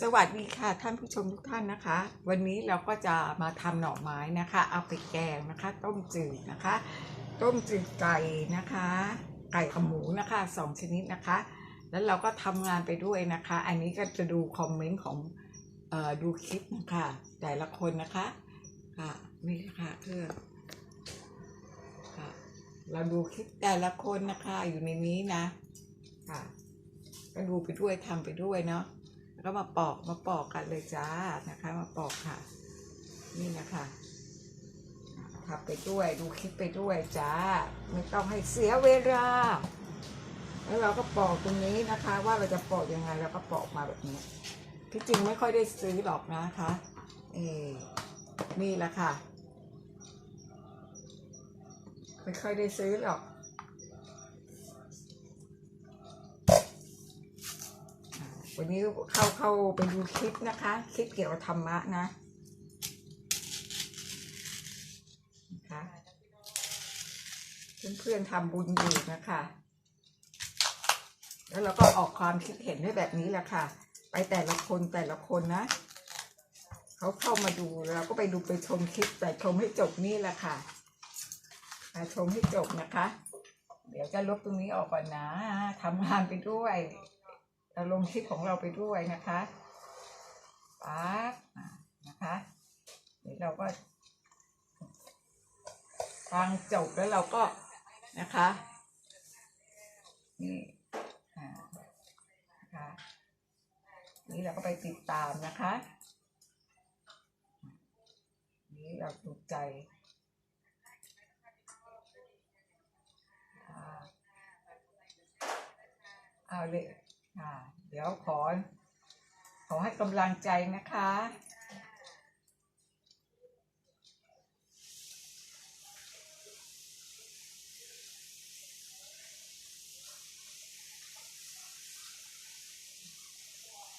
สวัสดีค่ะท่านผู้ชมทุกท่านนะคะ วันนี้เราก็จะมาทำหน่อไม้นะคะ เอาไปแกงนะคะ ต้มจืดนะคะ ต้มจืดไก่นะคะ ไก่กับหมูนะคะสองชนิดนะคะ แล้วเราก็ทำงานไปด้วยนะคะ อันนี้ก็จะดูคอมเมนต์ของเออดูคลิปนะคะ แต่ละคนนะคะค่ะนี่ค่ะเพื่อค่ะเราดูคลิปแต่ละคนนะคะอยู่ในนี้นะค่ะก็ดูไปด้วยทำไปด้วยเนาะ ก็มาปอกมาปอกกันเลยจ้านะคะ มาปอกค่ะ นี่นะคะทำไปด้วยดูคลิปไปด้วยจ้า ไม่ต้องให้เสียเวลาแล้วเราก็ปอกตรงนี้นะคะ ว่าเราจะปอกยังไงเราก็ปอกมาแบบนี้ที่จริงไม่ค่อยได้ซื้อหรอกนะคะเออนี่แหละค่ะ ไม่ค่อยได้ซื้อหรอก วันนี้เข้าเข้าไปดูคลิปนะคะ คลิปเกี่ยวกับธรรมะนะนะคะเพื่อนๆทำบุญอยู่นะคะ แล้วเราก็ออกความคิดเห็นให้แบบนี้แหละค่ะ ไปแต่ละคนแต่ละคนนะเขาเข้ามาดูแล้วเราก็ไปดูไปชมคลิปแต่ชมให้จบนี่แหละค่ะมาชมให้จบนะคะ เดี๋ยวจะลบตรงนี้ออกก่อนนะทำงานไปด้วย เราลงคลิปของเราไปด้วยนะคะปั๊บนะคะเดี๋ยวเราก็ฟังจบแล้วเราก็นะคะนี่นะคะนี่เราก็ไปติดตามนะคะ นี่เราถูกใจอ่าเอาเลย ค่ะเดี๋ยวขอ ขอให้กำลังใจนะคะ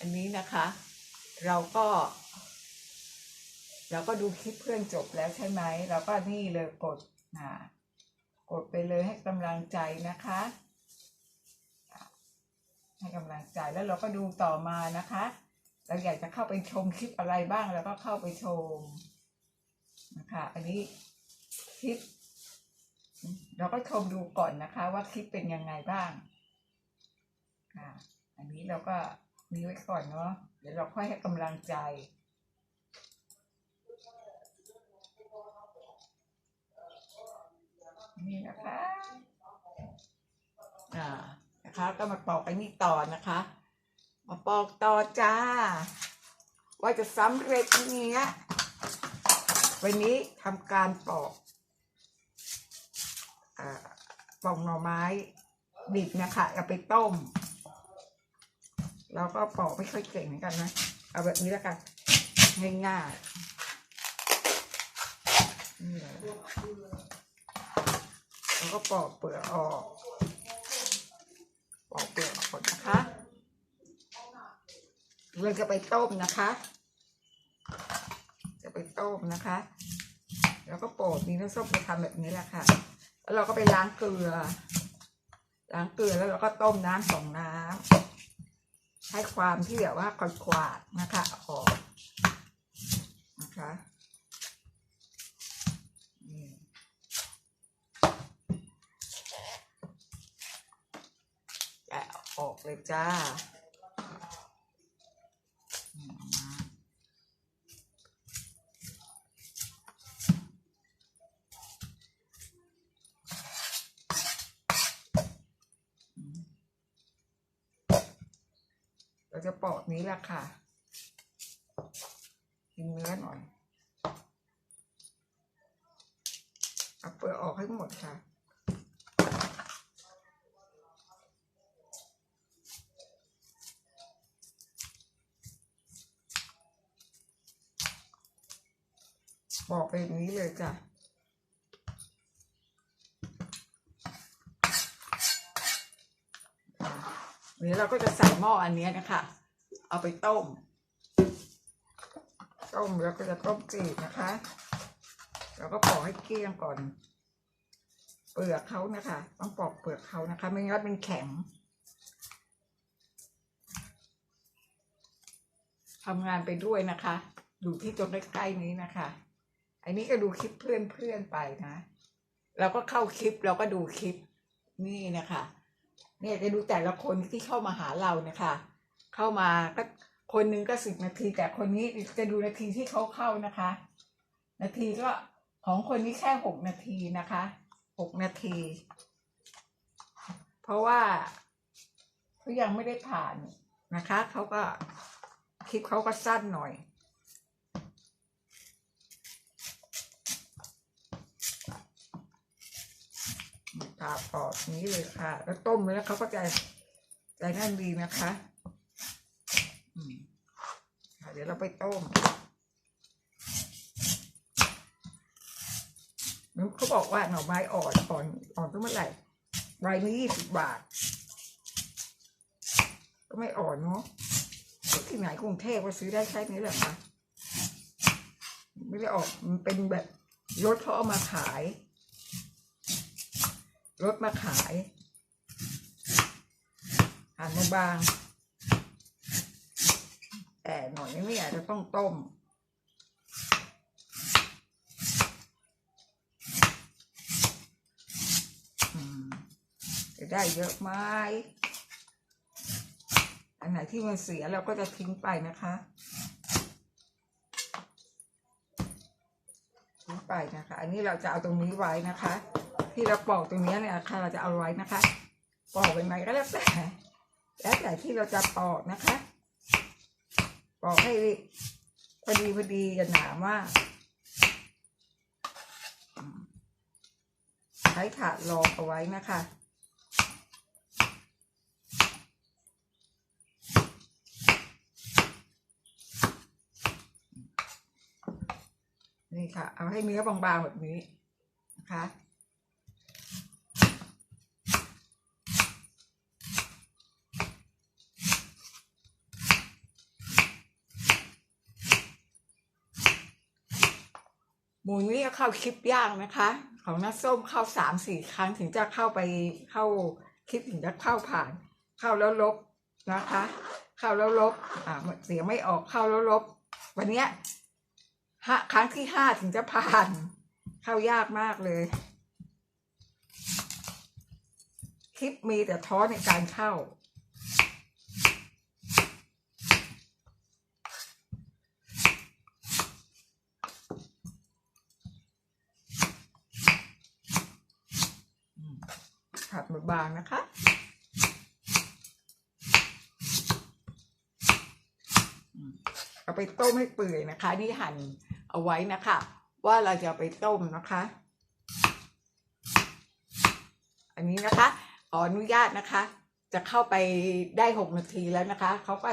อันนี้นะคะ เราก็ เราก็ดูคลิปเพื่อนจบแล้วใช่ไหม เราก็นี่เลยกดอ่ากดไปเลยให้กำลังใจนะคะ ให้กำลังใจแล้วเราก็ดูต่อมานะคะ เราอยากจะเข้าไปชมคลิปอะไรบ้างเราก็เข้าไปชมนะคะ อันนี้คลิป เราก็ชมดูก่อนนะคะ ว่าคลิปเป็นยังไงบ้างค่ะอันนี้เราก็มีไว้ก่อนเนาะเดี๋ยวเราค่อยให้กำลังใจนี่นะคะอ่า นะคะ ก็มาปอกไปนี่ต่อนะคะ มาปอกต่อจ้า ว่าจะสำเร็จเนี้ยวันนี้ทำการปอกอปอกหน่อไม้ดิบนะคะเอาไปต้มเราก็ปอกไม่ค่อยเก่งเหมือนกันนะ เอาแบบนี้แล้วกันง่ายๆนี่เลยแล้วก็ปอกเปลือกออก ปอกเปลือกออกนะคะ เราจะไปต้มนะคะ จะไปต้มนะคะ แล้วก็โปดมีน้ำส้มจะทำแบบนี้แหละค่ะ แล้วเราก็ไปล้างเกลือ ล้างเกลือแล้วเราก็ต้มน้ำสองน้ำให้ความที่แบบว่าขวาดๆนะคะออกนะคะแกะออกเลยจ้า เราจะปอกนี้แหละค่ะกินเนื้อหน่อยเอาเปลือกออกให้หมดค่ะบอกไปอย่างนี้เลยจ้ะ เดี๋ยวเราก็จะใส่หม้ออันนี้นะคะ เอาไปต้ม ต้มแล้วก็จะต้มจืดนะคะ เราก็ปอกให้เกลี้ยงก่อน เปลือกเขานะคะ ต้องปอกเปลือกเขานะคะ ไม่งั้นมันแข็งทำงานไปด้วยนะคะ ดูที่ตรงใกล้ๆนี้นะคะ อันนี้ก็ดูคลิปเพื่อนๆไปนะ เราก็เข้าคลิปเราก็ดูคลิปนี่นะคะ เนี่ยจะดูแต่ละคนที่เข้ามาหาเรานะคะ เข้ามาก็คนนึงก็สิบนาที แต่คนนี้จะดูนาทีที่เขาเข้านะคะ นาทีก็ของคนนี้แค่หกนาทีนะคะหกนาที เพราะว่าเขายังไม่ได้ผ่านนะคะเขาก็คลิปเขาก็สั้นหน่อย ตาปอดนี้เลยค่ะ แล้วต้มแล้วเขาก็จะใจนั่นดีนะคะเดี๋ยวเราไปต้มเขาบอกว่าหน่อไม้อ่อนอ่อนอ่อนก็เมื่อไหร่ใบนี้ยี่สิบบาท ก็ไม่อ่อนเนาะที่ไหนกรุงเทพก็ซื้อได้แค่นี้แหละค่ะไม่ได้ออกมันเป็นแบบรถเขาเอามาขาย รถมาขายหั่นบางๆแต่หน่อยนี้อาจจะต้องต้มอืมจะได้เยอะไหมอันไหนที่มันเสียเราก็จะทิ้งไปนะคะทิ้งไปนะคะ อันนี้เราจะเอาตรงนี้ไว้นะคะ ที่เราปอกตรงนี้เนี่ยค่ะเราจะเอาไว้นะคะ ปอกเป็นไงก็แล้วแต่แล้วแต่ที่เราจะปอกนะคะ ปอกให้พอดีพอดีอย่าหนามากใช้ถาดรองเอาไว้นะคะนี่ค่ะ เอาให้เนื้อบางๆแบบนี้นะคะ หมูนี่ก็เข้าคลิปยางนะคะ ของน้าส้มเข้าสามสี่ครั้งถึงจะเข้าไปเข้าคลิปถึงจะเข้าผ่าน เข้าแล้วลบนะคะ เข้าแล้วลบอ่าเสียงไม่ออกเข้าแล้วลบ วันเนี้ยห้าครั้งที่ห้าถึงจะผ่าน เข้ายากมากเลยคลิปมีแต่ท้อในการเข้า ผัด บางนะคะ เอาไปต้มให้เปื่อยนะคะ นี่หั่นเอาไว้นะคะ ว่าเราจะไปต้มนะคะ อันนี้นะคะขออนุญาตนะคะ จะเข้าไปได้หกนาทีแล้วนะคะเขาก็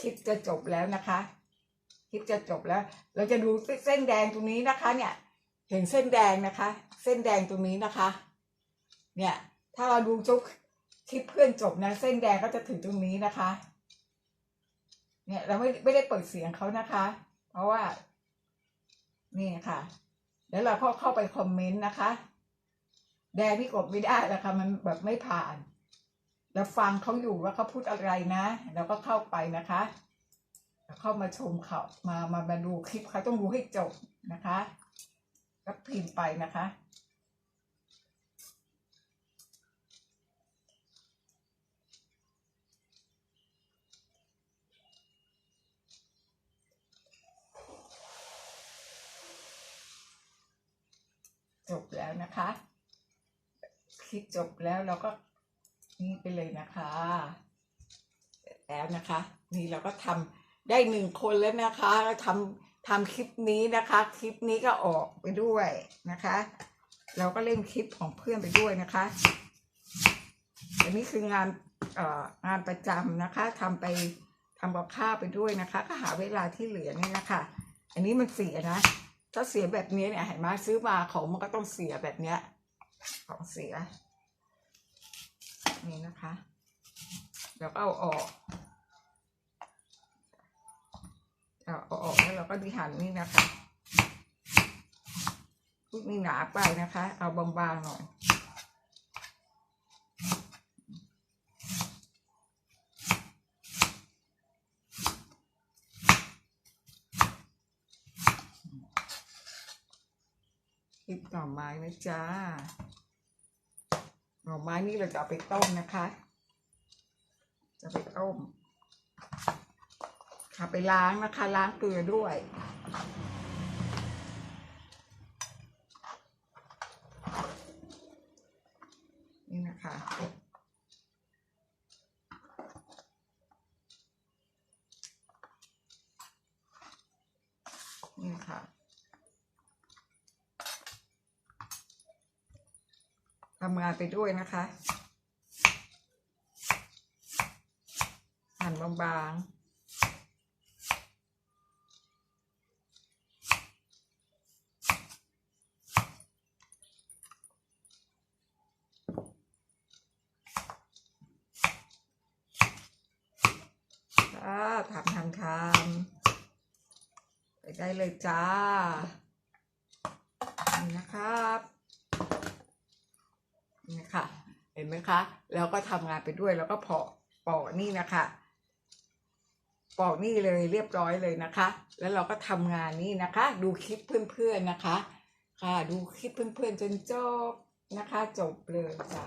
คลิปจะจบแล้วนะคะคลิปจะจบแล้ว เราจะดูเส้นแดงตรงนี้นะคะ เนี่ย เห็นเส้นแดงนะคะ เส้นแดงตรงนี้นะคะ เนี่ย ถ้าเราดูจุกคลิปเพื่อนจบนะ เส้นแดงก็จะถึงตรงนี้นะคะ เนี่ยเราไม่ไม่ได้เปิดเสียงเขานะคะ เพราะว่า นี่ค่ะแล้วเราก็เข้าไปคอมเมนต์นะคะ แดงที่กดไม่ได้แล้วค่ะมันแบบไม่ผ่านแล้วฟังเขาอยู่ว่าเขาพูดอะไรนะเราก็เข้าไปนะคะเข้ามาชมเขามามามาดูคลิปเขาต้องดูให้จบนะคะ ก็พิมพ์ไปนะคะ จบแล้วนะคะ คลิปจบแล้วเราก็นี่ไปเลยนะคะแล้วนะคะ นี่เราก็ทำได้หนึ่งคนแล้วนะคะทำทำคลิปนี้นะคะ คลิปนี้ก็ออกไปด้วยนะคะ เราก็เล่นคลิปของเพื่อนไปด้วยนะคะอันนี้คืองานเอ่องานประจำนะคะทำไปทำกับข้าวไปด้วยนะคะ ก็หาเวลาที่เหลือเนี่ยนะคะ อันนี้มันเสียนะ ถ้าเสียแบบนี้เนี่ยเห็นไหมซื้อมาของมันก็ต้องเสียแบบเนี้ยของเสีย นี่นะคะแล้วก็เอาออกเอาออกแล้วเราก็ดิหันนี่นะคะลูกนี่หนาไปนะคะ เอาบางๆหน่อย ลิปหน่อไม้นะจ๊ะหน่อไม้นี่เราจะเอาไปต้มนะคะ จะไปต้ม ค่ะไปล้างนะคะ ล้างเกลือด้วยนี่นะคะ นี่ค่ะ ทำงานไปด้วยนะคะ หั่นบางๆจ้าทำทำทำไปได้เลยจ้า นี่นะครับ นี่ค่ะ เห็นไหมคะ แล้วก็ทำงานไปด้วยแล้วก็เพาะปอกนี่นะคะปอกนี่เลยเรียบร้อยเลยนะคะ แล้วเราก็ทำงานนี่นะคะ ดูคลิปเพื่อนๆนะคะ ค่ะ ดูคลิปเพื่อนๆจนจบนะคะ จบเลยจ้า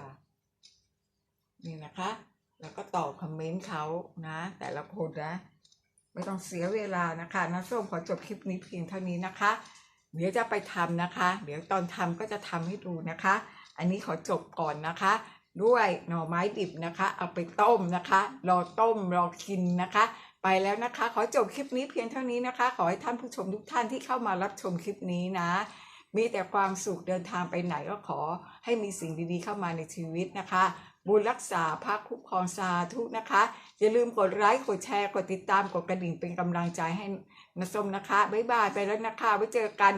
นี่นะคะ แล้วก็ตอบคอมเมนต์เขานะ แต่ละคนนะ ไม่ต้องเสียเวลานะคะนะส้มขอจบคลิปนี้เพียงเท่านี้นะคะ เดี๋ยวจะไปทำนะคะ เดี๋ยวตอนทำก็จะทำให้ดูนะคะ อันนี้ขอจบก่อนนะคะ ด้วยหน่อไม้ดิบนะคะ เอาไปต้มนะคะ รอต้มรอกินนะคะ ไปแล้วนะคะ ขอจบคลิปนี้เพียงเท่านี้นะคะ ขอให้ท่านผู้ชมทุกท่านที่เข้ามารับชมคลิปนี้นะ มีแต่ความสุขเดินทางไปไหนก็ขอให้มีสิ่งดีๆเข้ามาในชีวิตนะคะ บุญรักษาพระคุ้มครองสาธุนะคะ อย่าลืมกดไลค์กดแชร์กดติดตามกดกระดิ่งเป็นกำลังใจให้นะส้มนะคะบ๊ายบายไปแล้วนะคะไว้เจอกัน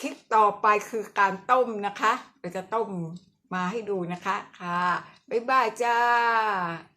คลิปต่อไปคือการต้มนะคะเราจะต้ม มาให้ดูนะคะค่ะ บ๊ายบายจ้า